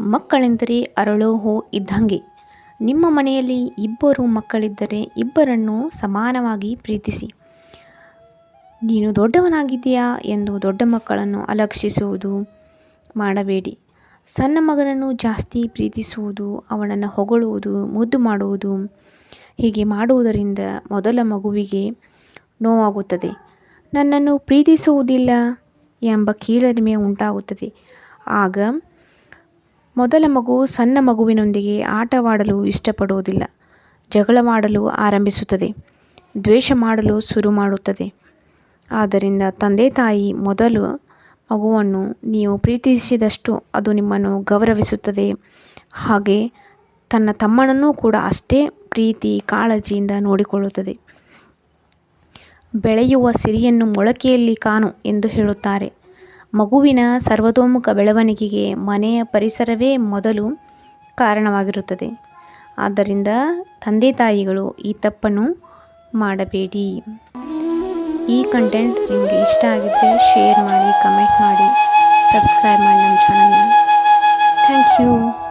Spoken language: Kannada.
ಮಕ್ಕಳೆಂದರೆ ಅರಳೋ ಹೋ ಇದ್ದಂಗೆ. ನಿಮ್ಮ ಮನೆಯಲ್ಲಿ ಇಬ್ಬರು ಮಕ್ಕಳಿದ್ದರೆ ಇಬ್ಬರನ್ನು ಸಮಾನವಾಗಿ ಪ್ರೀತಿಸಿ. ನೀನು ದೊಡ್ಡವನಾಗಿದ್ದೀಯಾ ಎಂದು ದೊಡ್ಡ ಮಕ್ಕಳನ್ನು ಅಲಕ್ಷಿಸುವುದು ಮಾಡಬೇಡಿ. ಸಣ್ಣ ಮಗನನ್ನು ಜಾಸ್ತಿ ಪ್ರೀತಿಸುವುದು, ಅವನನ್ನು ಹೊಗಳುವುದು, ಮುದ್ದು ಮಾಡುವುದು ಹೀಗೆ ಮಾಡುವುದರಿಂದ ಮೊದಲ ಮಗುವಿಗೆ ನೋವಾಗುತ್ತದೆ. ನನ್ನನ್ನು ಪ್ರೀತಿಸುವುದಿಲ್ಲ ಎಂಬ ಕೀಳರಿಮೆ ಉಂಟಾಗುತ್ತದೆ. ಆಗ ಮೊದಲ ಮಗು ಸಣ್ಣ ಮಗುವಿನೊಂದಿಗೆ ಆಟವಾಡಲು ಇಷ್ಟಪಡುವುದಿಲ್ಲ. ಜಗಳ ಮಾಡಲು ಆರಂಭಿಸುತ್ತದೆ. ದ್ವೇಷ ಮಾಡಲು ಶುರು ಮಾಡುತ್ತದೆ. ಆದ್ದರಿಂದ ತಂದೆ ತಾಯಿ ಮೊದಲು ಮಗುವನ್ನು ನೀವು ಪ್ರೀತಿಸಿದಷ್ಟು ಅದು ನಿಮ್ಮನ್ನು ಗೌರವಿಸುತ್ತದೆ. ಹಾಗೆ ತನ್ನ ತಮ್ಮನನ್ನೂ ಕೂಡ ಅಷ್ಟೇ ಪ್ರೀತಿ, ಕಾಳಜಿಯಿಂದ ನೋಡಿಕೊಳ್ಳುತ್ತದೆ. ಬೆಳೆಯುವ ಸಿರಿಯನ್ನು ಮೊಳಕೆಯಲ್ಲಿ ಕಾಣು ಎಂದು ಹೇಳುತ್ತಾರೆ. ಮಗುವಿನ ಸರ್ವತೋಮುಖ ಬೆಳವಣಿಗೆಗೆ ಮನೆಯ ಪರಿಸರವೇ ಮೊದಲು ಕಾರಣವಾಗಿರುತ್ತದೆ. ಆದ್ದರಿಂದ ತಂದೆ ತಾಯಿಗಳು ಈ ತಪ್ಪನ್ನು ಮಾಡಬೇಡಿ. ಈ ಕಂಟೆಂಟ್ ನಿಮಗೆ ಇಷ್ಟ ಆಗಿದ್ದರೆ ಶೇರ್ ಮಾಡಿ ಕಮೆಂಟ್ ಮಾಡಿ ಸಬ್ಸ್ಕ್ರೈಬ್ ಮಾಡಿ ನಮ್ಮ ಚಾನಲ್ನ ಥ್ಯಾಂಕ್ ಯು